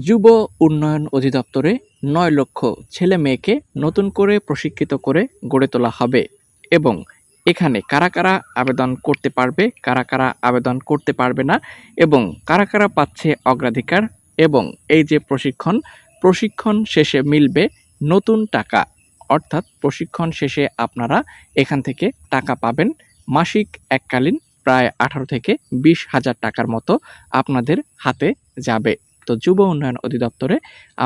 যুব উন্নয়ন অধিদপ্তরে নয় লক্ষ ছেলে মেয়েকে নতুন করে প্রশিক্ষিত করে গড়ে তোলা হবে এবং এখানে কারা কারা আবেদন করতে পারবে, কারা কারা আবেদন করতে পারবে না এবং কারা কারা পাচ্ছে অগ্রাধিকার এবং এই যে প্রশিক্ষণ প্রশিক্ষণ শেষে মিলবে নতুন টাকা। অর্থাৎ প্রশিক্ষণ শেষে আপনারা এখান থেকে টাকা পাবেন। মাসিক এককালীন প্রায় আঠারো থেকে বিশ হাজার টাকার মতো আপনাদের হাতে যাবে। তো যুব উন্নয়ন অধিদপ্তরে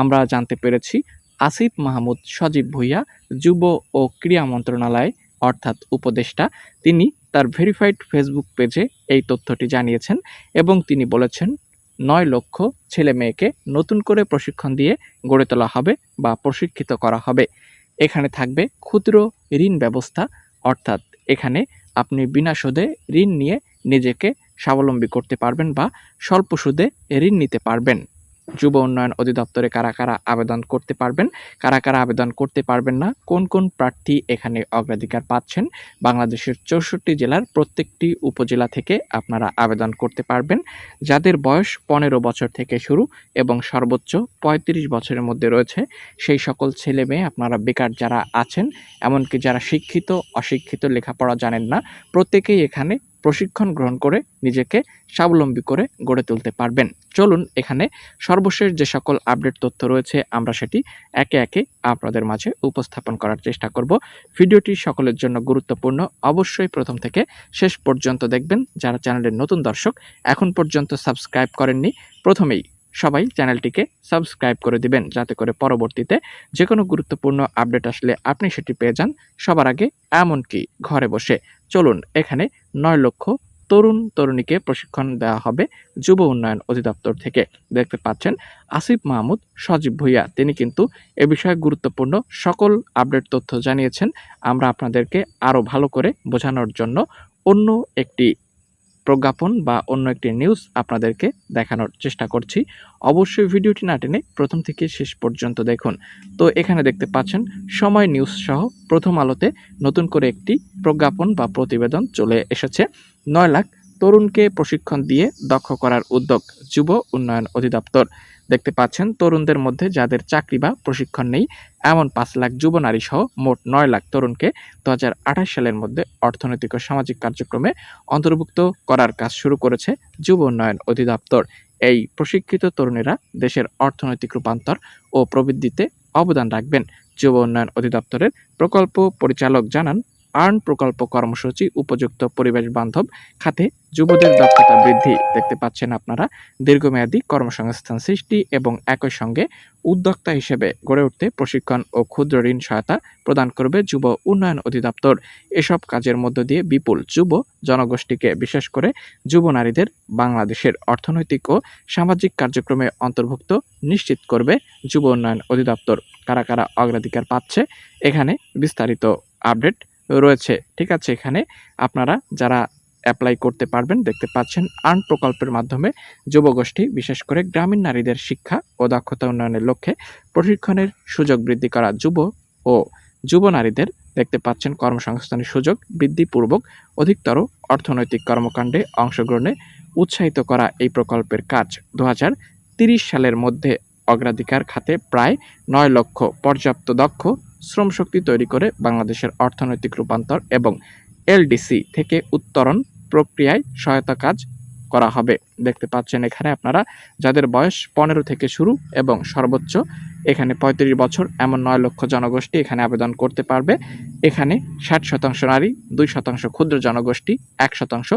আমরা জানতে পেরেছি আসিফ মাহমুদ সজীব ভুইয়া, যুব ও ক্রীড়া মন্ত্রণালয় অর্থাৎ উপদেষ্টা, তিনি তার ভেরিফাইড ফেসবুক পেজে এই তথ্যটি জানিয়েছেন এবং তিনি বলেছেন, নয় লক্ষ ছেলে মেয়েকে নতুন করে প্রশিক্ষণ দিয়ে গড়ে তোলা হবে বা প্রশিক্ষিত করা হবে। এখানে থাকবে ক্ষুদ্র ঋণ ব্যবস্থা, অর্থাৎ এখানে আপনি বিনা সুদে ঋণ নিয়ে নিজেকে স্বাবলম্বী করতে পারবেন বা স্বল্প সুদে ঋণ নিতে পারবেন। যুব উন্নয়ন অধিদপ্তরে কারা কারা আবেদন করতে পারবেন, কারা কারা আবেদন করতে পারবেন না, কোন কোন প্রার্থী এখানে অগ্রাধিকার পাচ্ছেন, বাংলাদেশের চৌষট্টি জেলার প্রত্যেকটি উপজেলা থেকে আপনারা আবেদন করতে পারবেন। যাদের বয়স পনেরো বছর থেকে শুরু এবং সর্বোচ্চ পঁয়ত্রিশ বছরের মধ্যে রয়েছে, সেই সকল ছেলে মেয়ে আপনারা বেকার যারা আছেন, এমনকি যারা শিক্ষিত, অশিক্ষিত, লেখাপড়া জানেন না, প্রত্যেকেই এখানে প্রশিক্ষণ গ্রহণ করে নিজেকে স্বাবলম্বী করে গড়ে তুলতে পারবেন। চলুন এখানে সর্বশেষ যে সকল আপডেট তথ্য রয়েছে, আমরা সেটি একে একে আপনাদের মাঝে উপস্থাপন করার চেষ্টা করব। ভিডিওটি সকলের জন্য গুরুত্বপূর্ণ। অবশ্যই প্রথম থেকে শেষ পর্যন্ত দেখবেন। যারা চ্যানেলের নতুন দর্শক, এখন পর্যন্ত সাবস্ক্রাইব করেননি, প্রথমেই সবাই চ্যানেলটিকে সাবস্ক্রাইব করে দিবেন, যাতে করে পরবর্তীতে যে কোনো গুরুত্বপূর্ণ আপডেট আসলে আপনি সেটি পেয়ে যান। সবার আগে এমনকি ঘরে বসে চলুন, এখানে নয় লক্ষ তরুণ তরুণীকে প্রশিক্ষণ দেওয়া হবে যুব উন্নয়ন অধিদপ্তর থেকে। দেখতে পাচ্ছেন আসিফ মাহমুদ, সজীব ভুইয়া, তিনি কিন্তু এ বিষয়ে গুরুত্বপূর্ণ সকল আপডেট তথ্য জানিয়েছেন। আমরা আপনাদেরকে আরও ভালো করে বোঝানোর জন্য অন্য একটি প্রজ্ঞাপন বা অন্য একটি নিউজ আপনাদেরকে দেখানোর চেষ্টা করছি। অবশ্যই ভিডিওটি না টেনে প্রথম থেকে শেষ পর্যন্ত দেখুন। তো এখানে দেখতে পাচ্ছেন, সময় নিউজ সহ প্রথম আলোতে নতুন করে একটি প্রজ্ঞাপন বা প্রতিবেদন চলে এসেছে। নয় লাখ তরুণকে প্রশিক্ষণ দিয়ে দক্ষ করার উদ্যোগ যুব উন্নয়ন অধিদপ্তর। দেখতে পাচ্ছেন, তরুণদের মধ্যে যাদের চাকরি বা প্রশিক্ষণ নেই, এমন পাঁচ লাখ যুব নারী সহ মোট নয় লাখ তরুণকে দু হাজার আঠাশ সালের মধ্যে অর্থনৈতিক ও সামাজিক কার্যক্রমে অন্তর্ভুক্ত করার কাজ শুরু করেছে যুব উন্নয়ন অধিদপ্তর। এই প্রশিক্ষিত তরুণেরা দেশের অর্থনৈতিক রূপান্তর ও প্রবৃদ্ধিতে অবদান রাখবেন। যুব উন্নয়ন অধিদপ্তরের প্রকল্প পরিচালক জানান আর্ন প্রকল্প কর্মসূচি উপযুক্ত পরিবেশ বান্ধব খাতে যুবদের দক্ষতা বৃদ্ধি দেখতে পাচ্ছেন আপনারা। দীর্ঘমেয়াদী কর্মসংস্থান সৃষ্টি এবং একই সঙ্গে উদ্যোক্তা হিসেবে গড়ে উঠতে প্রশিক্ষণ ও ক্ষুদ্র ঋণ সহায়তা প্রদান করবে যুব উন্নয়ন অধিদপ্তর। এসব কাজের মধ্য দিয়ে বিপুল যুব জনগোষ্ঠীকে বিশেষ করে যুব নারীদের বাংলাদেশের অর্থনৈতিক ও সামাজিক কার্যক্রমে অন্তর্ভুক্ত নিশ্চিত করবে যুব উন্নয়ন অধিদপ্তর। কারা কারা অগ্রাধিকার পাচ্ছে? এখানে বিস্তারিত আপডেট রয়েছে। ঠিক আছে, এখানে আপনারা যারা অ্যাপ্লাই করতে পারবেন, দেখতে পাচ্ছেন আর্ন প্রকল্পের মাধ্যমে যুবগোষ্ঠী, বিশেষ করে গ্রামীণ নারীদের শিক্ষা ও দক্ষতা উন্নয়নের লক্ষ্যে প্রশিক্ষণের সুযোগ বৃদ্ধি করা যুব ও যুব নারীদের দেখতে পাচ্ছেন কর্মসংস্থানের সুযোগ বৃদ্ধিপূর্বক অধিকতর অর্থনৈতিক কর্মকাণ্ডে অংশগ্রহণে উৎসাহিত করা এই প্রকল্পের কাজ। দু সালের মধ্যে অগ্রাধিকার খাতে প্রায় নয় লক্ষ পর্যাপ্ত দক্ষ শ্রমশক্তি তৈরি করে বাংলাদেশের অর্থনৈতিক রূপান্তর এবং এলডিসি থেকে উত্তরণ প্রক্রিয়ায় সহায়তা কাজ করা হবে। দেখতে পাচ্ছেন এখানে আপনারা যাদের বয়স পনেরো থেকে শুরু এবং সর্বোচ্চ, এখানে পঁয়ত্রিশ বছর এমন নয় লক্ষ জনগোষ্ঠী এখানে আবেদন করতে পারবে। এখানে ষাট শতাংশ নারী, দুই শতাংশ ক্ষুদ্র জনগোষ্ঠী, এক শতাংশ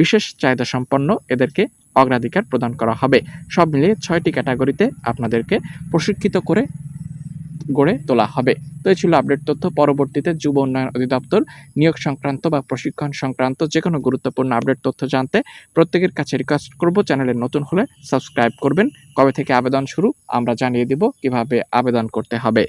বিশেষ চাহিদা সম্পন্ন এদেরকে অগ্রাধিকার প্রদান করা হবে। সব মিলিয়ে ছয়টি ক্যাটাগরিতে আপনাদেরকে প্রশিক্ষিত করে গড়ে তোলা হবে। তো এই ছিল আপডেট তথ্য। পরবর্তীতে যুব উন্নয়ন অধিদপ্তর নিয়োগ সংক্রান্ত বা প্রশিক্ষণ সংক্রান্ত যে কোনো গুরুত্বপূর্ণ আপডেট তথ্য জানতে প্রত্যেকের কাছে রিকোয়েস্ট করব। চ্যানেলে নতুন হলে সাবস্ক্রাইব করবেন। কবে থেকে আবেদন শুরু আমরা জানিয়ে দিব কীভাবে আবেদন করতে হবে।